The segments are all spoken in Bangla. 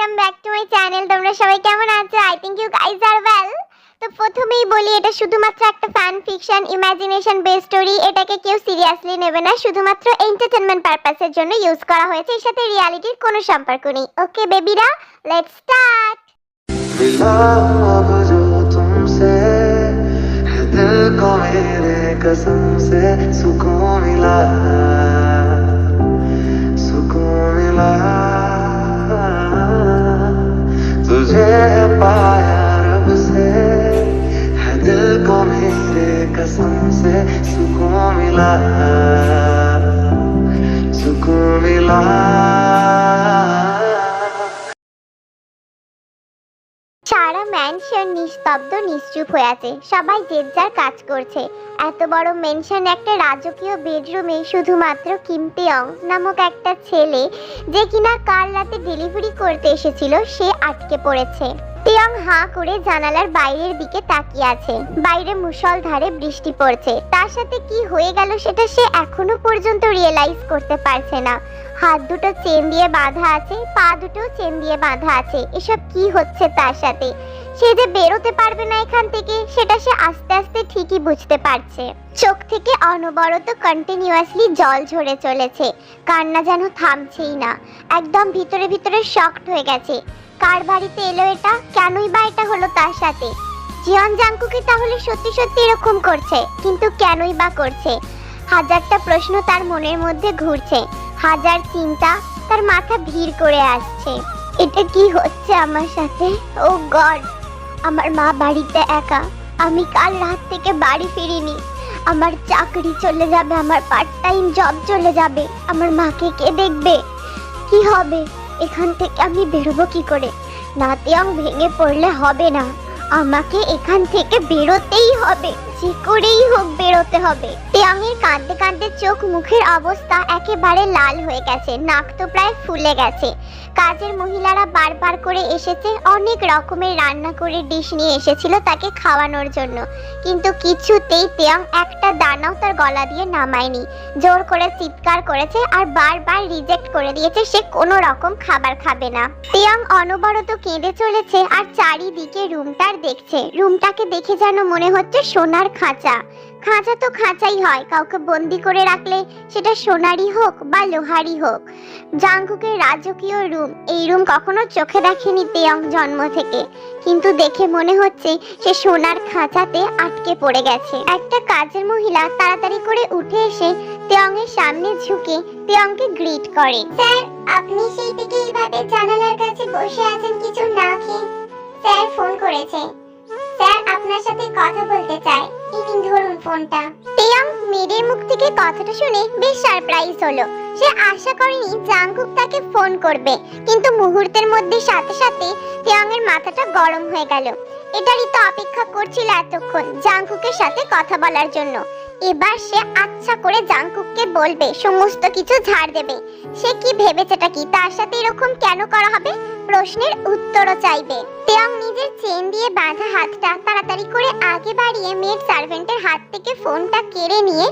welcome back to my channel তোমরা সবাই কেমন আছো I think you guys are well তো প্রথমেই বলি এটা শুধুমাত্র একটা fan fiction imagination base story এটাকে কেউ সিরিয়াসলি নেবে না শুধুমাত্র এন্টারটেনমেন্ট পারপাসের জন্য ইউজ করা হয়েছে এর সাথে রিয়ালিটির কোনো সম্পর্ক নেই ওকে বেবিরা লেটস স্টার্ট मिला अब जो तुमसे है दिल को मेरे कसम से सुकून मिला सुकून मिला तुझे पाया रब से है दिल को मेरे कसम से सुकून मिला सुकून मिला সারা ম্যানশন নিস্তব্ধ, নিশ্চুপ হয়ে আছে। সবাই যে যার কাজ করছে। এত বড় মেনশন একটা রাজকীয় বেডরুমে শুধুমাত্র কিমতেয়ং নামক একটা ছেলে যে কিনা কাল রাতে ডেলিভারি করতে এসেছিল, সে আটকে পড়েছে। তেয়ং হাঁ করে জানালার বাইরের দিকে তাকিয়ে আছে। বাইরে মুষলধারে বৃষ্টি পড়ছে। তার সাথে কি হয়ে গেল সেটা সে এখনও পর্যন্ত রিয়েলাইজ করতে পারছে না। হাত দুটো চেন দিয়ে বাঁধা আছে, পা দুটো চেন দিয়ে বাঁধা আছে। এসব কি হচ্ছে তার সাথে? সে যে বেরোতে পারবে না এখান থেকে, সেটা সে আস্তে আস্তে ঠিকই বুঝতে পারছে। চোখ থেকে অনবরত কন্টিনিউয়াসলি জল ঝরে চলেছে। কান্না যেন থামছেই না। একদম ভিতরে ভিতরে শক্ট হয়ে গেছে। কার বাড়িতে এলো এটা? কেনই বা এটা হলো তার সাথে? জিয়ন জাঙ্কুকে তাহলে সত্যি সত্যি এরকম করছে, কিন্তু কেনই বা করছে? হাজারটা প্রশ্ন তার মনের মধ্যে ঘুরছে, হাজার চিন্তা তার মাথা ভিড় করে আসছে। এটা কি হচ্ছে আমার সাথে? ও গড, আমার মা বাড়িতে একা, আমি কাল রাত থেকে বাড়ি ফিরিনি। আমার চাকরি চলে যাবে, আমার পার্ট টাইম জব চলে যাবে, আমার মাকে কে দেখবে? কি হবে? এখান থেকে আমি বেরোবো কি করে? নাতিয়াং ভেঙে পড়লে হবে না। আমাকে এখান থেকে বেরোতেই হবে। যে করেই হোক বেরোতে হবে। তিয়াংয়ের কাঁদতে কাঁদতে চোখ মুখের অবস্থা একেবারে লাল হয়ে গেছে, নাক তো প্রায় ফুলে গেছে। কাজের মহিলারা বারবার করে এসেছে, অনেক রকমের রান্না করে ডিশ নিয়ে এসেছিল তাকে খাওয়ানোর জন্য। কিন্তু কিছুতেই তেয়াং একটা দানাও তার গলা দিয়ে নামায়নি। জোর করে চিৎকার করেছে আর বারবার রিজেক্ট করে দিয়েছে, সে কোনো রকম খাবার খাবে না। তেয়াং অনবরত কেঁদে চলেছে আর চারিদিকে রুমটার দেখছে। রুমটাকে দেখে যেন মনে হচ্ছে সোনার খাঁচা। খাঁচা তো খাঁচাই হয়। কাউকে বন্দি করে রাখলে সেটা সোনারই হোক বা লোহারই হোক। জাংকুকের রাজকীয় রুম, এই রুম কখনো চোখে দেখেনি তেয়ং জন্ম থেকে। কিন্তু দেখে মনে হচ্ছে সে সোনার খাঁচাতে আটকে পড়ে গেছে। একটা কাজের মহিলা তাড়াতাড়ি করে উঠে এসে তেয়ংয়ের সামনে ঝুঁকে তেয়ংকে গ্রিট করে। স্যার, আপনি সেই থেকে এইভাবে জানালার কাছে বসে আছেন কিছু না খেয়ে। স্যার, ফোন করেছে স্যার, আপনার সাথে কথা বলতে চায় ইনি ধরুন ফোনটা। তেয়াং মেয়েদের মুখ থেকে কথাটা শুনে বেশ সারপ্রাইজ হলো। সে আশা করেনি জাংকুক তাকে ফোন করবে। কিন্তু মুহূর্তের মধ্যে সাথে সাথে তেয়াং মাথাটা গরম হয়ে গেল। এটারই তো অপেক্ষা করছিল এতক্ষণ জাংকুকের সাথে কথা বলার জন্য। এবার সে আচ্ছা করে জাংকুককে বলবে, সমস্ত কিছু ঝাড় দেবে। সে কি ভেবেছেটা কি? তার সাথে এরকম কেন করা হবে? প্রশ্নের উত্তরও চাইবে। তেয়ং নিজের চেন দিয়ে বাঁধা হাতটা তাড়াতাড়ি করে আগে বাড়িয়ে মেড সার্ভেন্টের হাত থেকে ফোনটা কেড়ে নিয়ে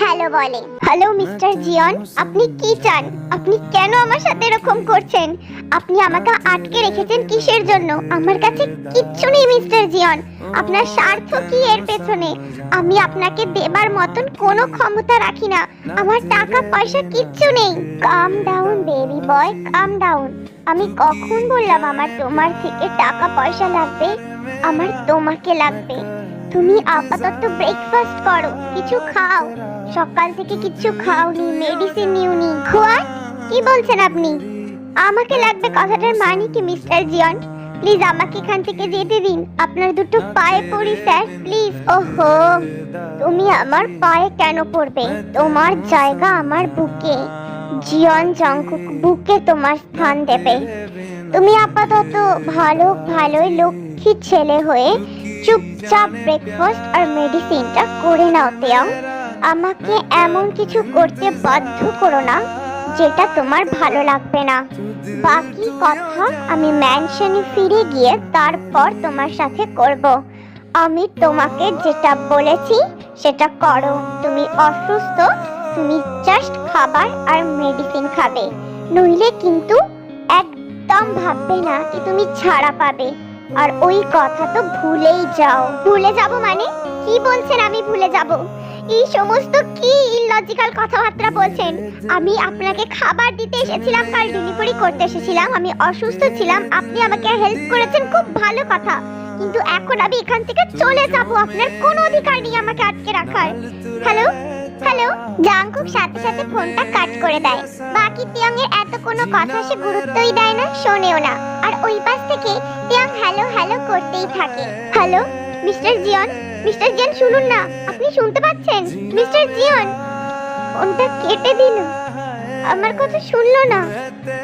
হ্যালো বলে। হ্যালো, মিস্টার জিয়ন, আপনি কি চান? আপনি কেন আমার সাথে এরকম করছেন? আপনি আমাকে আটকে রেখেছেন কিসের জন্য? আমার কাছে কিচ্ছু নেই, মিস্টার জিয়ন। আপনার স্বার্থ কি এর পেছনে? আমি আপনাকে দেবার মতন কোনো ক্ষমতা রাখি না। আমার টাকা পয়সা কিচ্ছু নেই। Come down baby boy come down আমি কখন বললাম আমার তোমার থেকে টাকা পয়সা লাগবে? আমার তোমাকে লাগবে। তুমি আপাতত ব্রেকফাস্ট করো, কিছু খাও। সকাল থেকে কিছু খাওনি মেডিসিন নিওনি। হোয়াট কি বলছেন আপনি? আমাকে লাগবে কথাটার মানে কি, মিস্টার জিয়ন? প্লিজ আমাকে এখান থেকে যেতে দিন। আপনার দুটো পায়ে পড়ি, স্যার, প্লিজ। ওহো, তুমি আমার পায়ে কেন পড়বে? তোমার জায়গা আমার বুকে। জিয়ন জঙ্কুক বুকে তোমার স্থান দেবে। তুমি আপাতত ভালো, ভালোই লক্ষ্মী ছেলে হয়ে চুপচাপ ব্রেকফাস্ট আর মেডিসিনটা করে নাও তেও আমাকে এমন কিছু করতে বাধ্য করো না, যেটা তোমার ভালো লাগবে না। বাকি কথা আমি ম্যানশনে ফিরে গিয়ে তারপর তোমার সাথে করব। আমি তোমাকে যেটা বলেছি, সেটা করো। তুমি অসুস্থ তুমি জাস্ট খাবার আর মেডিসিন খাবে। নইলে কিন্তু একদম ভাববে না কি তুমি ছাড়া পাবে। আর ওই কথা তো ভুলেই যাও। ভুলে যাব মানে? কি বলছেন আমি ভুলে যাব? এই সমস্ত কি ইলজিক্যাল কথাবার্তা বলছেন? আমি আপনাকে খাবার দিতে এসেছিলাম, কাল ডেলিভারি করতে এসেছিলাম, আমি অসুস্থ ছিলাম, আপনি আমাকে হেল্প করেছেন, খুব ভালো কথা। কিন্তু এখন আমি এখান থেকে চলে যাব, আপনার কোনো অধিকার নেই আমাকে আটকে রাখার। হ্যালো হ্যালো, জাংকুক সাথে সাথে ফোনটা কাট করে দেয়। বাকি তিয়াং এর এত কোনো কথা সে গুরুত্বই দেয় না, শোনেও না। আর ওই পাশ থেকে তিয়াং হ্যালো হ্যালো করতেই থাকে। হ্যালো, মিস্টার জিয়ন? মিস্টার জিয়ন, শুনুন না, আপনি শুনতে পাচ্ছেন? মিস্টার জিয়ন? ফোনটা কেটে দিল আমার কথা শুনলো না।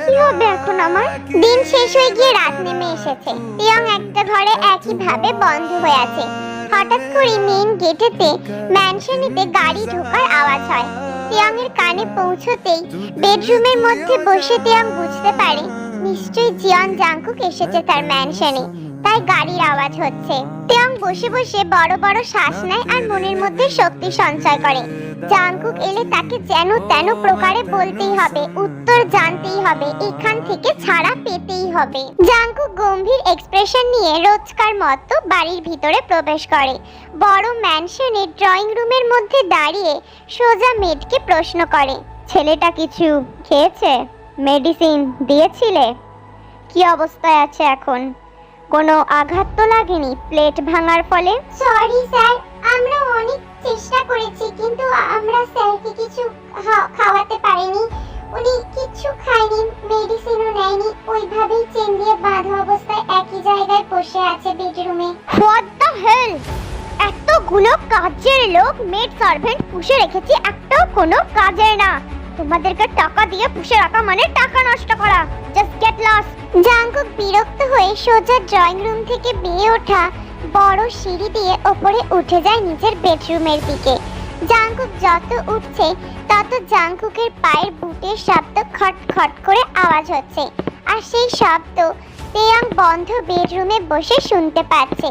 কি হবে এখন আমার? দিন শেষ হয়ে গিয়ে রাত নেমে এসেছে। তিয়াং একটা ঘরে একই ভাবে বন্ধ হয়ে আছে। হঠাৎ করে মেন গেটেতে ম্যানশনেতে গাড়ি ঢোকার আওয়াজ হয়। তিয়াংয়ের কানে পৌঁছতেই বেডরুমের মধ্যে বসে তিয়াং বুঝতে পারে, নিশ্চয়ই জিয়ন জাংকুক এসেছে তার ম্যানশনে তাই গাড়ির আওয়াজ হচ্ছে। তিয়াং বসে বসে বড় বড় শ্বাস নেয় আর মনের মধ্যে শক্তি সঞ্চয় করে। জাংকুক এলে তাকে যেন তেন প্রকারে বলতেই হবে, উত্তর জানতেই হবে, এখান থেকে ছাড়া পেতেই হবে। জাংকুক গম্ভীর এক্সপ্রেশন নিয়ে রোজকার মতো বাড়ির ভিতরে প্রবেশ করে। বড় ম্যানশনের ড্রয়িং রুমের মধ্যে দাঁড়িয়ে সোজা মেডকে প্রশ্ন করে, ছেলেটা কিছু খেয়েছে? মেডিসিন দিয়েছিলে? কি অবস্থায় আছে এখন? কোনো আঘাত তো লাগেনি প্লেট ভাঙার ফলে? সরি স্যার আমরা অনেক চেষ্টা করেছি কিন্তু আমরা স্যারকে কিছু খাওয়াতে পারিনি। উনি কিছু খায়নি মেডিসিনও নেয়নি ওইভাবেই চেন দিয়ে বাঁধা অবস্থায় একই জায়গায় বসে আছে বেডরুমে হোয়াট দ্য হেল এতগুলো কাজের লোক মেড সার্ভেন্ট পুষে রেখেছি একটাও কোনো কাজের না। তোমাদেরকে টাকা দিয়ে পুষে রাখা মানে টাকা নষ্ট করা। জাস্ট গেট লস জাঙ্কুক বিরক্ত হয়ে সোজা ড্রয়িং রুম থেকে বেয়ে ওঠা বড় সিঁড়ি দিয়ে ওপরে উঠে যায় নিজের বেডরুমের দিকে। জাঙ্কুক যত উঠছে, তত জাঙ্কুকের পায়ের বুটের শব্দ খট খট করে আওয়াজ হচ্ছে। আর সেই শব্দ তেয়াং বন্ধ বেডরুমে বসে শুনতে পাচ্ছে।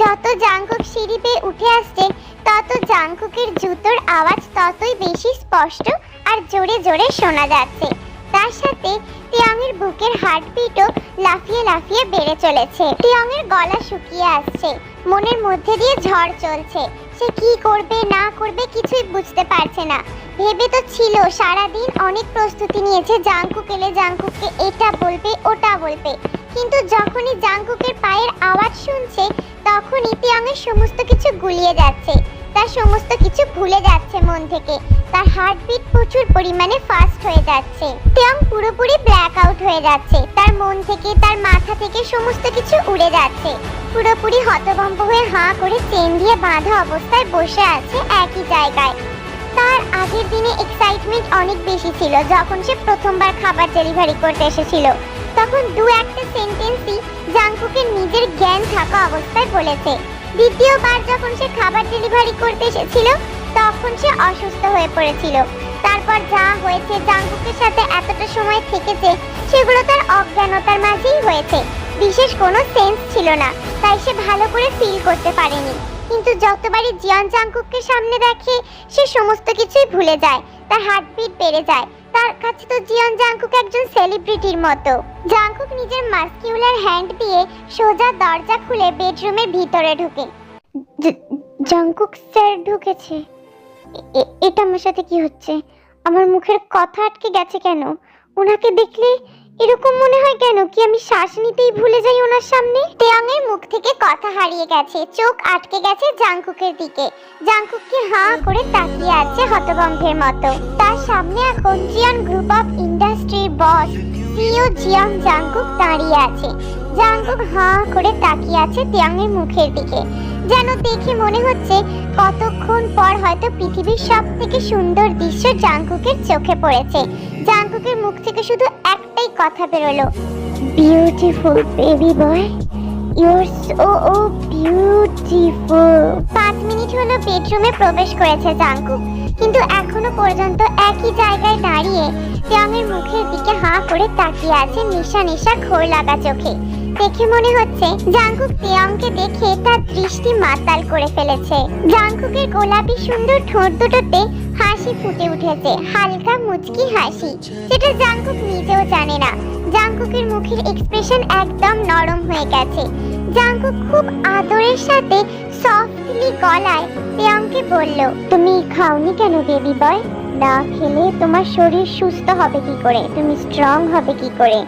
যত জাঙ্কুক সিঁড়ি বেয়ে উঠে আসছে, তত জাঙ্কুকের জুতোর আওয়াজ ততই বেশি স্পষ্ট আর জোরে জোরে শোনা যাচ্ছে। তার সাথে টিয়ংয়ের বুকের হার্টবিটও লাফিয়ে লাফিয়ে বেড়ে চলেছে। টিয়ংয়ের গলা শুকিয়ে আসছে, মনের মধ্যে দিয়ে ঝড় চলছে। সে কি করবে, না করবে কিছুই বুঝতে পারছে না। ভেবে তো ছিল, সারাদিন অনেক প্রস্তুতি নিয়েছে, জাংকুক এলে জাংকুককে এটা বলবে, ওটা বলবে। কিন্তু যখনই জাংকুকের পায়ের আওয়াজ শুনছে, তখনই টিয়ংয়ের সমস্ত কিছু গুলিয়ে যাচ্ছে। তার সমস্ত কিছু ভুলে যাচ্ছে মন থেকে। তার হার্টবিট প্রচুর পরিমাণে ফাস্ট হয়ে যাচ্ছে। টিয়ং পুরোপুরি ব্ল্যাক আউট হয়ে যাচ্ছে। তার মন থেকে, তার মাথা থেকে সমস্ত কিছু উড়ে যাচ্ছে। পুরোপুরি হতভম্ব হয়ে হাঁ করে চেন দিয়ে বাঁধা অবস্থায় বসে আছে একই জায়গায়। তার আগের দিনে এক্সাইটমেন্ট অনেক বেশি ছিল, যখন সে প্রথমবার খাবার ডেলিভারি করতে এসেছিল। তখন দু একটা সেন্টেন্সই জাংকুকের নিজের জ্ঞান থাকা অবস্থায় বলেছে। দ্বিতীয়বার যখন সে খাবার ডেলিভারি করতে এসেছিল, তখন সে অসুস্থ হয়ে পড়েছিল। তারপর যা হয়েছে জাংকুকের সাথে এতটা সময় থেকেছে, সেগুলো তার অজ্ঞানতার মাঝেই হয়েছে। বিশেষ কোনো সেন্স ছিল না, তাই সে ভালো করে ফিল করতে পারেনি। কিন্তু যতবারই জিয়ান জাংকুককে সামনে দেখে, সে সমস্ত কিছুই ভুলে যায়, তার হার্টবিট বেড়ে যায়। তার কাছে তো জিয়ন জাংকুক একজন সেলিব্রিটির মতো। জাংকুক নিজের মাস্কিউলার হ্যান্ড দিয়ে সোজা দরজা খুলে বেডরুমের ভিতরে ঢুকে। জাংকুক স্যার ঢুকেছে। এটা আমার সাথে কি হচ্ছে? আমার মুখের কথা আটকে গেছে কেন? ওনাকে দেখলে এরকম মনে হয় কেন? কি আমি শ্বাস নিতেই ভুলে যাই ওনার সামনে? তেয়াংয়ের মুখ থেকে কথা হারিয়ে গেছে, চোখ আটকে গেছে জাংকুকের দিকে। জাংকুককে হাঁ করে তাকিয়ে আছে হতভম্বের মতো। তার সামনে এখন জিয়ান গ্রুপ অফ ইন্ডাস্ট্রির বস সিও জিয়াং জাংকুক দাঁড়িয়ে আছে। জাংকুক হাঁ করে তাকিয়ে আছে তিয়াংয়ের মুখের দিকে। যেন দেখে মনে হচ্ছে কতক্ষণ পর হয়তো পৃথিবীর সব থেকে সুন্দর দৃশ্য জাঙ্কুকের চোখে পড়েছে। জাংকুকের মুখ থেকে শুধু একটাই কথা বেরোলো। Beautiful baby boy your so beautiful পাঁচ মিনিট হলো বেডরুমে প্রবেশ করেছে জাংকুক কিন্তু এখনও পর্যন্ত একই জায়গায় দাঁড়িয়ে তিয়াংয়ের মুখের দিকে হাঁ করে তাকিয়ে আছে নিশা নিশা ঘোর লাগা চোখে। দেখে মনে হচ্ছে জাংকুক তিয়াংকে দেখে তার দৃষ্টি মাতাল করে ফেলেছে। জাংকুকের গোলাপি সুন্দর ঠোঁট দুটোতে হাসি ফুটে উঠেছে, হালকা মুচকি হাসি। যেটা জাংকুক নিজেও জানে না। জাংকুকের মুখের এক্সপ্রেশন একদম নরম হয়ে গেছে। জাংকুক খুব আদরের সাথে সফটলি গলায় তেয়ংকে বলল, তুমি খাওনি কেন বেবি বয় না খেলে তোমার শরীর সুস্থ হবে কি করে? তুমি স্ট্রং হবে কি করে?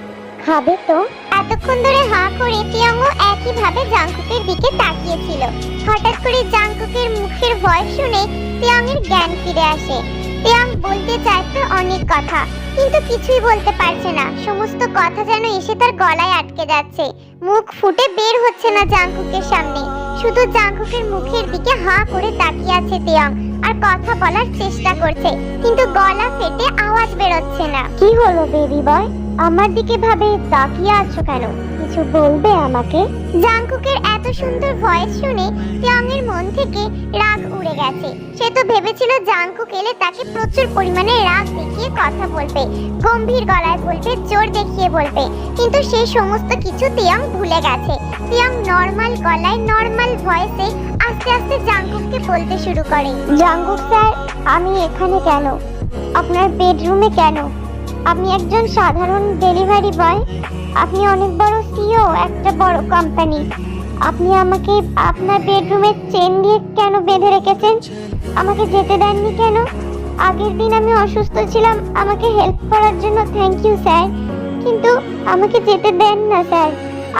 খাবে তো? এতক্ষণ ধরে হা করে তিয়াংও একই ভাবে জাংকুকের দিকে তাকিয়েছিল। হঠাৎ করে জাংকুকের মুখের ভয়েস শুনে তিয়াংয়ের জ্ঞান ফিরে আসে। তিয়াং বলতে চাইছে অনেক কথা, কিন্তু কিছুই বলতে পারছে না। সমস্ত কথা যেন এসে তার গলায় আটকে যাচ্ছে। মুখ ফুটে বের হচ্ছে না জাংকুকের সামনে। শুধু জাংকুকের মুখের দিকে হা করে তাকিয়ে আছে তিয়াং আর কথা বলার চেষ্টা করছে, কিন্তু গলা ফেটে আওয়াজ বেরোচ্ছে না। কি হলো বেবি বয় আমার দিকে ভাবে তাকিয়ে আছো কেন? কিছু বলবে আমাকে? জাংকুকের এত সুন্দর ভয়েস শুনে তিয়াংয়ের মন থেকে রাগ উড়ে গেছে। সে তো ভেবেছিল জাংকুক এলে তাকে প্রচুর পরিমাণে রাগ দেখিয়ে কথা বলবে, গম্ভীর গলায় বলবে, জোর দেখিয়ে বলবে। কিন্তু সেই সমস্ত কিছু তিয়াং ভুলে গেছে। তিয়াং নর্মাল গলায় নর্মাল ভয়েসে আস্তে আস্তে জাংকুককে বলতে শুরু করে। জাংকুক স্যার আমি এখানে কেন? আপনার বেডরুমে কেন? আপনি একজন সাধারণ ডেলিভারি বয়। আপনি অনেক বড় সিও একটা বড় কোম্পানি আপনি আমাকে আপনার বেডরুমের চেন দিয়ে কেন বেঁধে রেখেছেন? আমাকে যেতে দেননি কেন? আগের দিন আমি অসুস্থ ছিলাম, আমাকে হেল্প করার জন্য থ্যাংক ইউ স্যার কিন্তু আমাকে যেতে দেন না স্যার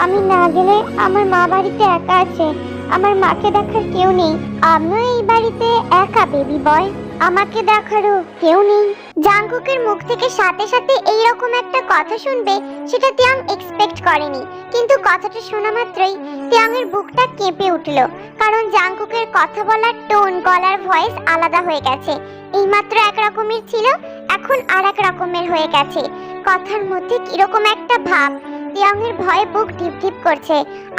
আমি না গেলে আমার মা বাড়িতে একা আছে। আমার মাকে দেখার কেউ নেই। আমিও এই বাড়িতে একা বেবি বয় আমাকে দেখারও কেউ নেই। জাংকুকের মুখ থেকে সাথে সাথে এই রকম একটা কথা শুনবে, সেটা তিয়াং এক্সপেক্ট করেনি। কিন্তু কথাটা শোনা মাত্রই তিয়াংয়ের বুকটা কেঁপে উঠল, কারণ জাংকুকের কথা বলার টোন, গলার ভয়েস আলাদা হয়ে গেছে। এইমাত্র এক রকমের ছিল, এখন আর এক রকমের হয়ে গেছে। কথার মধ্যে কীরকম একটা ভাব, তিয়াংয়ের ভয়ে বুক ঢিপ ঢিপ করছে,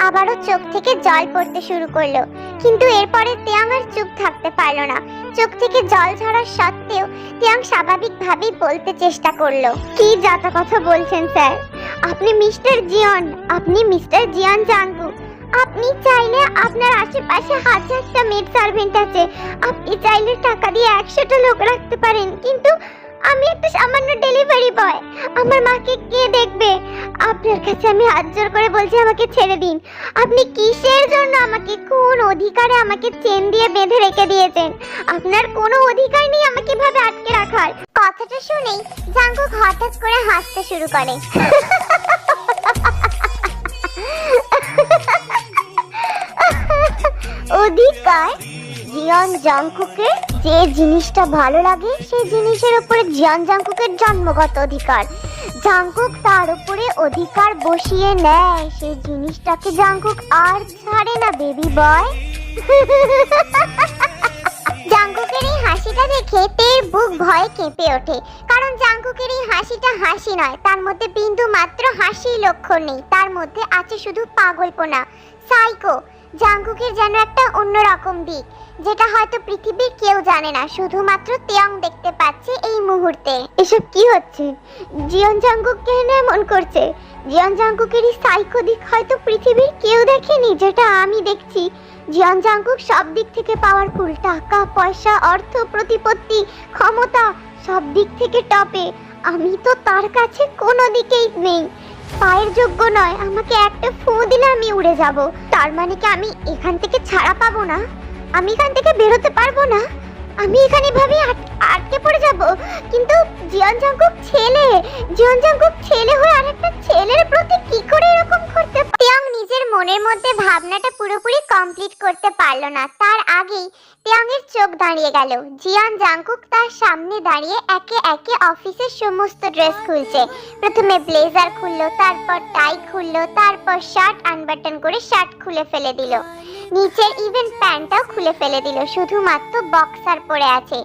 আবারও চোখ থেকে জল পড়তে শুরু করল। কিন্তু এরপরে তিয়াং আর চুপ থাকতে পারল না। চোখ থেকে জল ঝরার সত্ত্বেও তিয়াং স্বাভাবিকভাবেই বলতে চেষ্টা করল। কি যাতা কথা বলছেন, স্যার। আপনি মিস্টার জিয়ন, আপনি মিস্টার জিয়ন জাঙ্গু আপনি চাইলে আপনার আশেপাশে হাজারটা মেড সার্ভেন্ট আছে। আপনি চাইলে টাকা দিয়ে একশোটা লোক রাখতে পারেন, কিন্তু আমি একটা সামান্য ডেলিভারি বয় আমার মাকে কে দেখবে? আপনার কাছে আমি হাত জোর করে বলছি, আমাকে ছেড়ে দিন। আপনি কিসের জন্য আমাকে, কোন অধিকারে আমাকে চেন দিয়ে বেঁধে রেখে দিয়েছেন? আপনার কোনো অধিকার নেই আমাকে ভাবে আটকে রাখার। কথাটা শুনেই জাঙ্কুক হঠাৎ করে হাসতে শুরু করে। অধিকার জিয়ন জাংকুকের যে জিনিসটা ভালো লাগে, সেই জিনিসের উপরে জিয়ন জাংকুকের জন্মগত অধিকার। জাংকুক তার উপরে অধিকার বসিয়ে নেয়। সেই জিনিসটাকে জাংকুক আর ছাড়ে না, বেবি বয়। জাংকুকের এই হাসিটা দেখে তের বুক ভয়ে কেঁপে ওঠে। কারণ জাংকুকের এই হাসিটা হাসি নয়, তার মধ্যে বিন্দু মাত্র হাসির লক্ষণ নেই। তার মধ্যে আছে শুধু পাগলপনা। সাইকো জাংকুকের যেন একটা অন্যরকম দিক, যেটা হয়তো পৃথিবীর কেউ জানে না। শুধুমাত্র তেয়ং দেখতে পাচ্ছে এই মুহূর্তে। এসব কি হচ্ছে? জিয়ন জাংকুক কেন এমন করছে? জিয়ন জাংকুকের এই সাইকো দিক হয়তো পৃথিবীর কেউ দেখেনি, যেটা আমি দেখছি। জিয়ন জাংকুক সব দিক থেকে পাওয়ারফুল টাকা, পয়সা, অর্থ, প্রতিপত্তি, ক্ষমতা, সব দিক থেকে টপে। আমি তো তার কাছে কোনো দিকেই নেই। পায়ের যোগ্য নয়, আমাকে একটা ফু দিলে আমি উড়ে যাব। তার মানে কি আমি এখান থেকে ছাড়া পাবো না? আমি এখান থেকে বেরোতে পারব না? আমি এখানে ভাবে আটকে পড়ে যাব। কিন্তু জিয়ন জাংকুক ছেলে, জিয়ন জাংকুক ছেলে হয়ে আরেকটা ছেলের প্রতি কি করে এরকম করতে তিয়াং নিজের মনের মধ্যে ভাবনাটা পুরোপুরি কমপ্লিট করতে পারল না। তার আগেই তিয়াংয়ের চোখ দাঁড়িয়ে গেল। জিয়ান জাংকুক তার সামনে দাঁড়িয়ে একে একে অফিসের সমস্ত ড্রেস খুলছে। প্রথমে ব্লেজার খুললো, তারপর টাই খুললো, তারপর শার্ট আনবাটন করে শার্ট খুলে ফেলে দিল। নিচের ইভেন প্যান্টটাও খুলে ফেলে দিল, শুধুমাত্র বক্সার পরে আছে।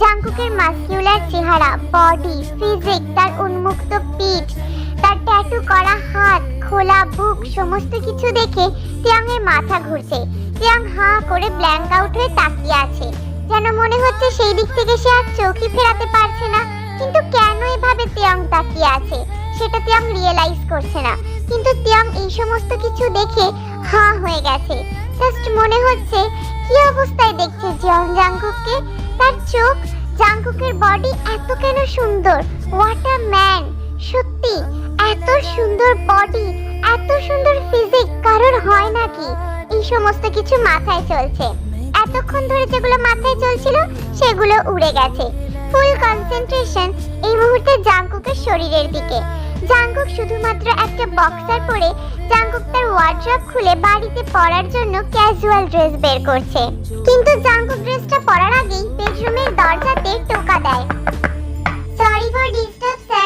জাংকুকের মাস্কিউলার চেহারা বডি ফিজিক তার উন্মুক্ত পিঠ, তার ট্যাটু করা হাত, খোলা বুক, সমস্ত কিছু দেখে তিয়াংয়ের মাথা ঘুরছে। তিয়াং হাঁ করে ব্ল্যাঙ্ক আউট হয়ে তাকিয়ে আছে। যেন মনে হচ্ছে সেই দিক থেকে সে আর চোখই ফেরাতে পারছে না। কিন্তু কেন এভাবে তিয়াং তাকিয়ে আছে? সেটা তিয়াং রিয়েলাইজ করছে না। কিন্তু তিয়াং এই সমস্ত কিছু দেখে হাঁ হয়ে গেছে। জাস্ট মনে হচ্ছে, কি অবস্থায় দেখছে জিয়ং জাংকুককে? তার চোখ জাঙ্কুকের বডি এত কেন সুন্দর? হোয়াট আ ম্যান সত্যি, এত সুন্দর বডি এত সুন্দর ফিজিক কারোর হয় নাকি? এই সমস্ত কিছু মাথায় চলছে। এতক্ষণ ধরে যেগুলো মাথায় চলছিল, সেগুলো উড়ে গেছে। ফুল কনসেন্ট্রেশন এই মুহূর্তে জাঙ্কুকের শরীরের দিকে। জাঙ্কুক শুধুমাত্র একটা বক্সার পরে জাঙ্কুক তার ওয়ার্ড্রপ খুলে বাড়িতে পরার জন্য ক্যাজুয়াল ড্রেস বের করছে। কিন্তু জাঙ্কুক ড্রেসটা পরার আগেই বেডরুমের দরজাতে টোকা দেয়। সরি ফর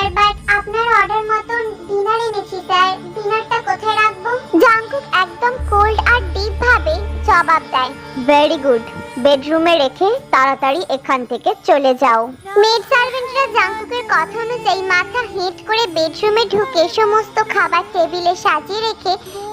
স্যার বাট আপনার অর্ডার মতন ডিনার এনেছি স্যার ডিনারটা কোথায় রাখব? জাঙ্কুক একদম কোল্ড আর ডিপ ভাবে জবাব দেয়। ভেরি গুড বেডরুমে রেখে তাড়াতাড়ি এখান থেকে চলে যাও। মেড সার্ভেন্টরা জাঙ্কুকের কথা অনুযায়ী মাথা হেঁট করে বেডরুমে ঢুকে সমস্ত খাবার টেবিলে সাজিয়ে রেখে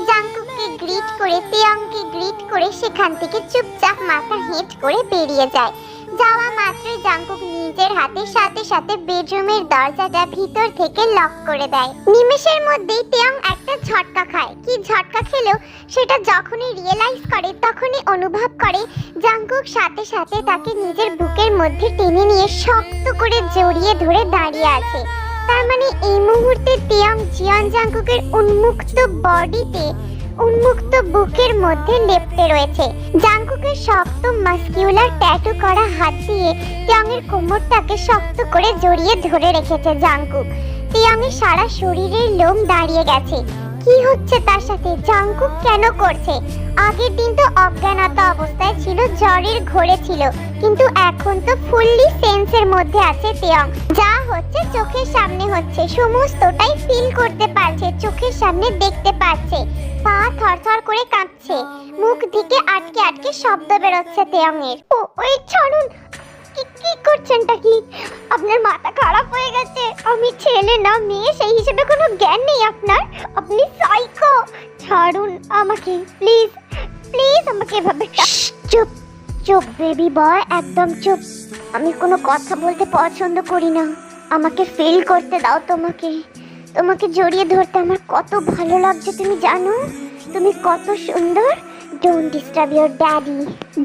জাঙ্কুককে গ্রিট করে তেয়ংকে গ্রিট করে সেখান থেকে চুপচাপ মাথা হেঁট করে বেরিয়ে যায়। যাওয়া মাত্রই জাঙ্কুক নিজের হাতের সাথে সাথে বেডরুমের দরজাটা ভিতর থেকে লক করে দেয়। নিমেষের মধ্যেই তেয়ং একটা ঝটকা খায়। কি ঝটকা খেলো সেটা যখনই রিয়েলাইজ করে, তখনই অনুভব করে জাঙ্কুক সাথে সাথে তাকে নিজের বুকের মধ্যে টেনে নিয়ে শক্ত করে জড়িয়ে ধরে দাঁড়িয়ে আছে। তার মানে এই মুহূর্তে তেয়ং জিয়ন জাঙ্কুকের উন্মুক্ত বডিতে উন্মুক্ত বুকের মধ্যে লেপ্টে রয়েছে। জাঙ্কুকের শক্ত মাস্কিউলার ট্যাটু করা হাত দিয়ে টিয়াংয়ের কোমরটাকে শক্ত করে জড়িয়ে ধরে রেখেছে জাঙ্কুক। টিয়াংয়ের সারা শরীরের লোম দাঁড়িয়ে গেছে। কি হচ্ছে তার সাথে? জাঙ্কুক কেন করছে? আগের দিন তো অজ্ঞানতা অবস্থায় ছিল, জ্বরের ঘোরে ছিল। কিন্তু এখন তো ফুললি সেন্সের মধ্যে আছে তেয়ং। যা হচ্ছে চোখের সামনে হচ্ছে। সমস্তটাই ফিল করতে পারছে, চোখের সামনে দেখতে পাচ্ছে পা থরথর করে কাঁপছে। মুখ দিকে আটকে আটকে শব্দ বেরোচ্ছে তেয়ংয়ের। ও, ওই, ছাড়ুন! কি করছেনটা কি? আপনার মাথা খারাপ হয়ে গেছে। আমি ছেলে না, মেয়ে, সেই হিসেবে কোনো জ্ঞান নেই আপনার। আপনি সাইকো ছাড়ুন আমাকে প্লিজ প্লিজ আমাকে এভাবে চুপ চুপ বেবি বয় একদম চুপ। আমি কোনো কথা বলতে পছন্দ করি না। আমাকে ফিল করতে দাও তোমাকে। তোমাকে জড়িয়ে ধরতে আমার কত ভালো লাগছে, তুমি জানো? তুমি কত সুন্দর। Don't disturb your daddy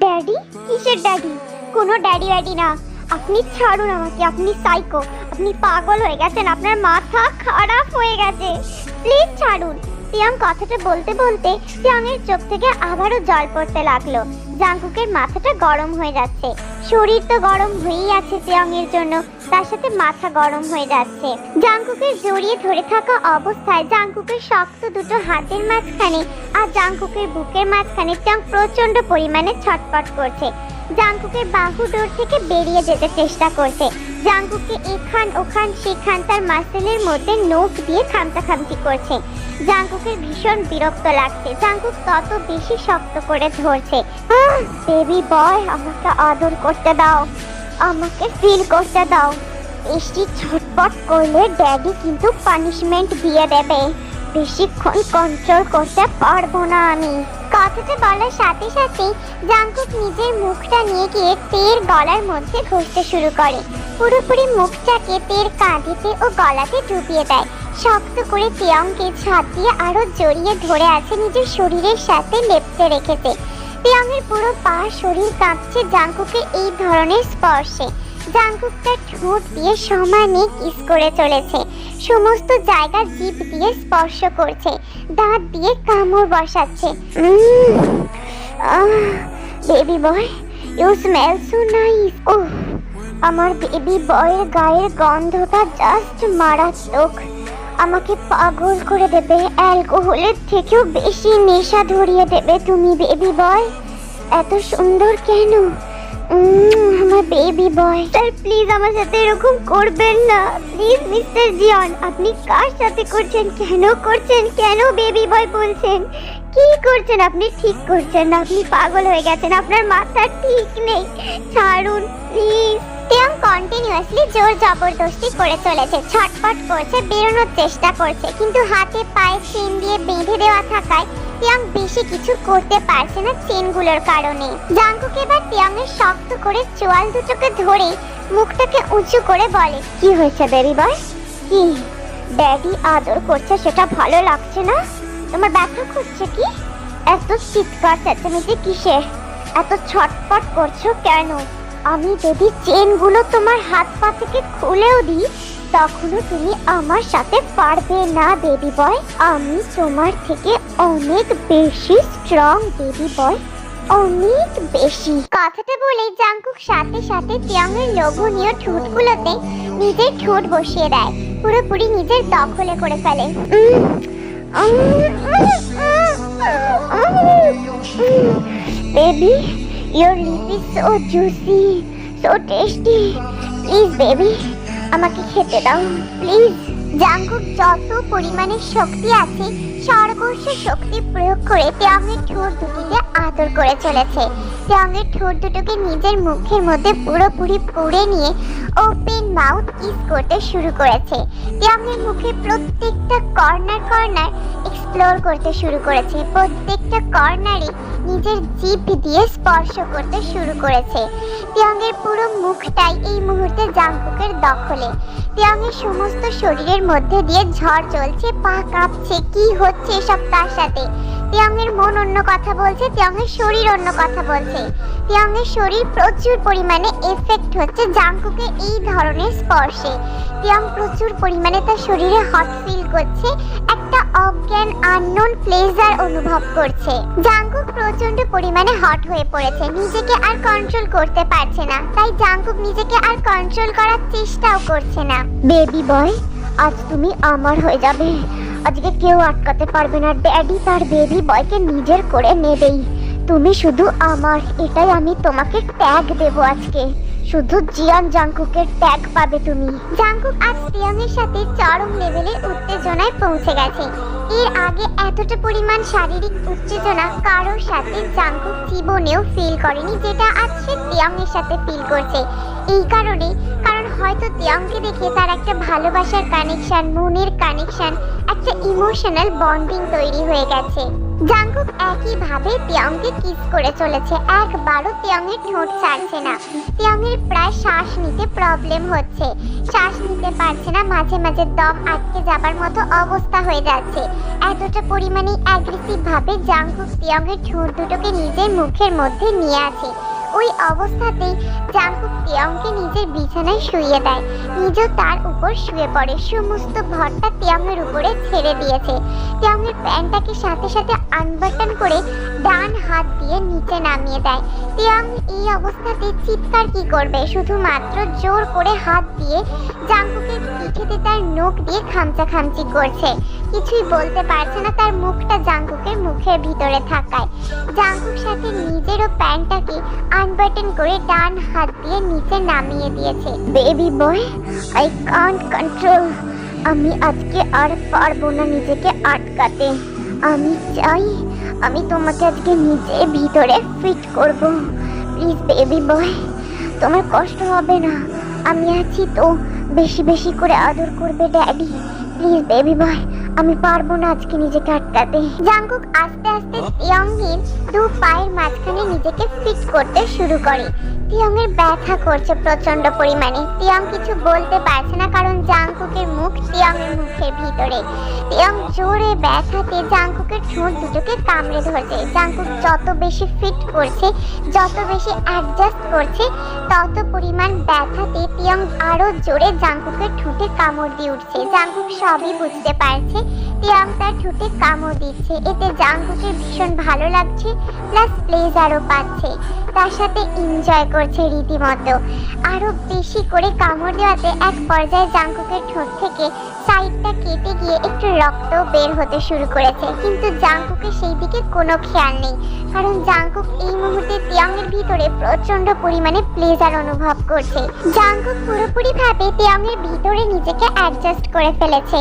daddy কিসের ড্যাডি কোনো ড্যাডি ড্যাডি না। আপনি ছাড়ুন আমাকে, আপনি সাইকো আপনি পাগল হয়ে গেছেন, আপনার মাথা খারাপ হয়ে গেছে। প্লিজ ছাড়ুন। তিয়াং কথাটা বলতে বলতে তিয়াংয়ের চোখ থেকে আবারও জল পড়তে লাগল। জাঙ্কুকের মাথাটা গরম হয়ে যাচ্ছে। শরীর তো গরম হয়েই আছে তিয়াংয়ের জন্য। তার সাথে মাথা গরম হয়ে যাচ্ছে। জাঙ্কুকের জড়িয়ে ধরে থাকা অবস্থায় জাঙ্কুকের শক্ত দুটো হাতের মাঝখানে আর জাঙ্কুকের বুকের মাঝখানে তিয়াং প্রচণ্ড পরিমাণে ছটপট করছে। জাঙ্কুকের বাহু ডোর থেকে বেরিয়ে যেতে চেষ্টা করছে। জাঙ্কুককে এখান, ওখান, সেখান তার মাসেলের মধ্যে নোখ দিয়ে খামচা খামচি করছে। জাঙ্কুকের ভীষণ বিরক্ত লাগছে। জাঙ্কুক তত বেশি শক্ত করে ধরছে। বেবি বয়, আমাকে আদর করতে দাও। আমাকে ফিল করতে দাও। বেশি ছটপট করলে ড্যাডি কিন্তু পানিশমেন্ট দিয়ে দেবে। বেশিক্ষণ কন্ট্রোল করতে পারব না আমি। কথাটা বলার সাথে সাথে জাঙ্কুক নিজের মুখটা নিয়ে গিয়ে তের গলার মধ্যে ঘষতে শুরু করে। পুরোপুরি মুখটাকে তের কাঁধেতে ও গলাতে ডুবিয়ে দেয়। শক্ত করে তিয়াংকে ছাদ দিয়ে আরও জড়িয়ে ধরে আছে নিজের শরীরের সাথে লেপটে রেখেছে। তিয়াংয়ের পুরো পা শরীর কাঁপছে জাঙ্কুকের এই ধরনের স্পর্শে। জাঙ্কুক ঠোঁট দিয়ে সমানে কিস করে চলেছে। সমস্ত জায়গা জিভ দিয়ে স্পর্শ করছে। দাঁত দিয়ে কামড় বসাচ্ছে। Baby boy you smell so nice ও আমার বেবি বয়ের গায়ের গন্ধটা জাস্ট মারাত্মক। আমাকে পাগল করে দেবে অ্যালকোহলের থেকেও বেশি নেশা ধরিয়ে দেবে তুমি বেবি বয় এত সুন্দর কেন? আমার বেবি বয় স্যার প্লিজ আমার সাথে এরকম করবেন না। প্লিজ মিস্টার জিয়ন আপনি কার সাথে করছেন? কেন করছেন? কেন বেবি বয় বলছেন? কি করছেন? আপনি ঠিক করছেন না। আপনি পাগল হয়ে গেছেন। আপনার মাথা ঠিক নেই। ছাড়ুন প্লিজ তিয়াং কন্টিনিউয়াসলি জোর জবরদস্তি করে চলেছে। ছটপট করছে, বেরোনোর চেষ্টা করছে। কিন্তু হাতে পায়ে চেন দিয়ে বেঁধে দেওয়া থাকায় তিয়াং বেশি কিছু করতে পারছে না চেনগুলোর কারণে। জাঙ্কুক এবার তিয়াংয়ের শক্ত করে চোয়াল দুটোকে ধরে মুখটাকে উঁচু করে বলে, কি হয়েছে, বেবি বয়? কি? ড্যাডি আদর করছে, সেটা ভালো লাগছে না? তোমার ব্যথা করছে কি? এত চিৎকার চেঁচামেচি কিসের এত ছটপট করছ কেন? আমি যদি চেনগুলো তোমার হাত পা থেকে খুলেও দিই তখনও তুমি আমার সাথে পারবে না বেবি বয় আমি তোমার থেকে অনেক বেশি স্ট্রং বেবি বয় অনেক বেশি। কথাটা বলে জাঙ্কুক সাথে সাথে তিয়াংয়ের লোভনীয় ঠোঁটগুলোতে নিজের ঠোঁট বসিয়ে দেয়। পুরোপুরি নিজের দখলে করে ফেলে। Baby your lip is so juicy so tasty please baby আমাকে খেতে দাও। প্লিজ জাঙ্গুর যত পরিমাণে শক্তি আছে সর্বস্ব শক্তি প্রয়োগ করে তিয়াংয়ের ঠোঁট দুটিকে আদর করে চলেছে। তিয়াংয়ের ঠোঁট দুটোকে নিজের মুখের মধ্যে পুরোপুরি পুড়ে নিয়ে ওপেন মাউথ কিস করতে শুরু করেছে। তিয়াংয়ের মুখে প্রত্যেকটা কর্নার কর্নার এক্সপ্লোর করতে শুরু করেছে। প্রত্যেকটা কর্নারে নিজের জিভ দিয়ে স্পর্শ করতে শুরু করেছে। তিয়াংয়ের পুরো মুখটাই এই মুহূর্তে জাংকুকের দখলে। তিয়াংয়ের সমস্ত শরীরের মধ্যে দিয়ে ঝড় চলছে, পা কাঁপছে, কি হচ্ছে সব তার সাথে। তিয়াংয়ের মন অন্য কথা বলছে তিয়াংয়ের শরীর অন্য কথা বলছে। তিয়াংয়ের শরীর প্রচুর পরিমাণে এফেক্ট হচ্ছে জাংকুকে এই ধরনের স্পর্শে। তিয়াং প্রচুর পরিমাণে তার শরীরে হট ফিল করছে, একটা অজ্ঞান আননোন প্লেজার অনুভব করছে। জাংকুক প্রচণ্ড পরিমাণে হট হয়ে পড়েছে, নিজেকে আর কন্ট্রোল করতে পারছে না। তাই জাংকুক নিজেকে আর কন্ট্রোল করার চেষ্টাও করছে না। বেবি বয় আজ তুমি আমার হয়ে যাবে। আজকে কেউ আটকাতে পারবে না। ড্যাডি তার বেবি বয়কে নিজের করে নেবেই। তুমি শুধু আমার, এটাই আমি তোমাকে ট্যাগ দেবো আজকে। শুধু জিয়ান জাংকুকের ট্যাগ পাবে তুমি। জাংকুক আজ তিয়াংয়ের সাথে চরম লেভেলের উত্তেজনায় পৌঁছে গেছে। এর আগে এতটা পরিমাণ শারীরিক উত্তেজনা কারোর সাথে জাংকুক জীবনেও ফিল করেনি, যেটা আজ সে সাথে ফিল করছে। এই কারণ হয়তো তিয়াংকে দেখে তার একটা ভালোবাসার কানেকশন মনের কানেকশন একটা ইমোশনাল বন্ডিং তৈরি হয়ে গেছে। জাংকুক একইভাবে তিয়াংকে কিস করে চলেছে। একবারও তিয়াংয়ের ঠোঁট ছাড়ছে না। তিয়াংয়ের প্রায় শ্বাস নিতে প্রবলেম হচ্ছে। শ্বাস নিতে পারছে না, মাঝে মাঝে দম আটকে যাবার মতো অবস্থা হয়ে যাচ্ছে। এতটা পরিমাণে অ্যাগ্রেসিভ ভাবে জাংকুক তিয়াংয়ের ঠোঁট দুটোকে নিজের মুখের মধ্যে নিয়ে আছে ওই অবস্থাতেই জাংকুক তিয়াংকে নিজের বিছানায় শুইয়ে দেয়। নিজেও তার উপর শুয়ে পড়ে। সমস্ত ভরটা তিয়াংয়ের উপরে ছেড়ে দিয়েছে। তিয়াংয়ের প্যান্টটাকে সাথে সাথে আনবাটন করে ডান হাত দিয়ে নিচে নামিয়ে দেয়। তিয়াং এই অবস্থাতে চিৎকার কি করবে? শুধুমাত্র জোর করে হাত দিয়ে জাংকুকের পিঠেতে তার নখ দিয়ে খামচা খামচি করছে। কিছুই বলতে পারছে না তার মুখটা জাংকুকের মুখের ভিতরে থাকায়। জাংকুক সাথে নিজেরও প্যান্টটাকে আনবাটন করে ডান হাত দিয়ে নিচে নামিয়ে দিয়েছে। Baby boy I can't control আমি আজকে আর পারব না নিজেকে আটকাতে। আমি চাই, আমি তোমাকে আজকে নিজে ভিতরে ফিট করব। প্লিজ বেবি বয় তোমার কষ্ট হবে না। আমি আছি তো। বেশি বেশি করে আদর করবে ড্যাডি প্লিজ বেবি বয় আমি পারব না আজকে নিজেকে আটকাতে। জাংকুক আস্তে আস্তে তিয়াংয়ের দু পায়ের মাঝখানে নিজেকে ফিট করতে শুরু করে। তিয়াংয়ের ব্যথা করছে প্রচণ্ড পরিমাণে। তিয়াং কিছু বলতে পারছে না কারণ জাংকুকের মুখ তিয়াংয়ের মুখের ভিতরে। তিয়াং জোরে ব্যথাতে জাংকুকের ঠোঁট দুটোকে কামড়ে ধরছে। জাংকুক যত বেশি ফিট করছে যত বেশি অ্যাডজাস্ট করছে তত পরিমাণ ব্যথাতে তিয়াং আরও জোরে জাংকুকের ঠোঁটে কামড় দিয়ে উঠছে। জাংকুক সবই বুঝতে পারছে। তিয়াং তার ঠোঁটে কামড় দিচ্ছে। এতে জাংকুকের ভীষণ ভালো লাগছে প্লাস প্লেজারও পাচ্ছে। তার সাথে এনজয় করছে রীতিমতো। আরও বেশি করে কামড় দেওয়াতে এক পর্যায়ে জাংকুকের ঠোঁট থেকে সাইডটা কেটে গিয়ে একটু রক্ত বের হতে শুরু করেছে। কিন্তু জাংকুকের সেই দিকে কোনো খেয়াল নেই। কারণ জাংকুক এই মুহূর্তে তিয়াংয়ের ভিতরে প্রচণ্ড পরিমাণে প্লেজার অনুভব করছে। জাংকুক পুরোপুরি ভাবে তিয়াংয়ের ভিতরে নিজেকে অ্যাডজাস্ট করে ফেলেছে।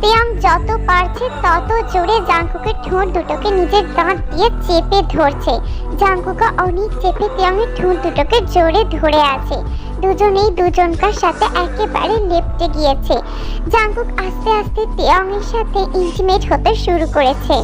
তিয়াং যত পারছে তত জোরে জাঙ্কুকের ঠোঁট দুটোকে নিজের দাঁত দিয়ে চেপে ধরছে। জাঙ্কুকা অনেক চেপে তেমনি ঠোঁট দুটোকে জোরে ধরে আছে। দুজনেই দুজনকার সাথে একেবারে লেপটে গিয়েছে। জাঙ্কুক আস্তে আস্তে তেয়ংয়ের সাথে ইন্টিমেট হতে শুরু করেছে।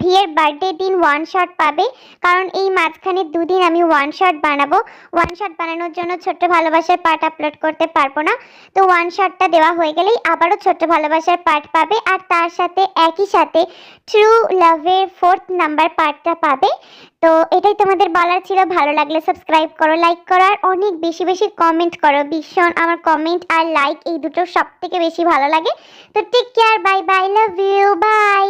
ভিয়ের বার্থডে দিন ওয়ান শট পাবে। কারণ এই মাঝখানে দুদিন আমি ওয়ান শট বানাবো। ওয়ান শট বানানোর জন্য ছোট্ট ভালোবাসার পার্ট আপলোড করতে পারব না। তো ওয়ান শটটা দেওয়া হয়ে গেলেই আবারও ছোট্ট ভালোবাসার পার্ট পাবে আর তার সাথে একই সাথে ট্রু লাভের ফোর্থ নাম্বার পার্টটা পাবে। তো এটাই তোমাদের বলার ছিল। ভালো লাগলে সাবস্ক্রাইব করো লাইক করো আর অনেক বেশি বেশি কমেন্ট করো। ভীষণ আমার কমেন্ট আর লাইক এই দুটো সব থেকে বেশি ভালো লাগে। তো take care bye bye love you bye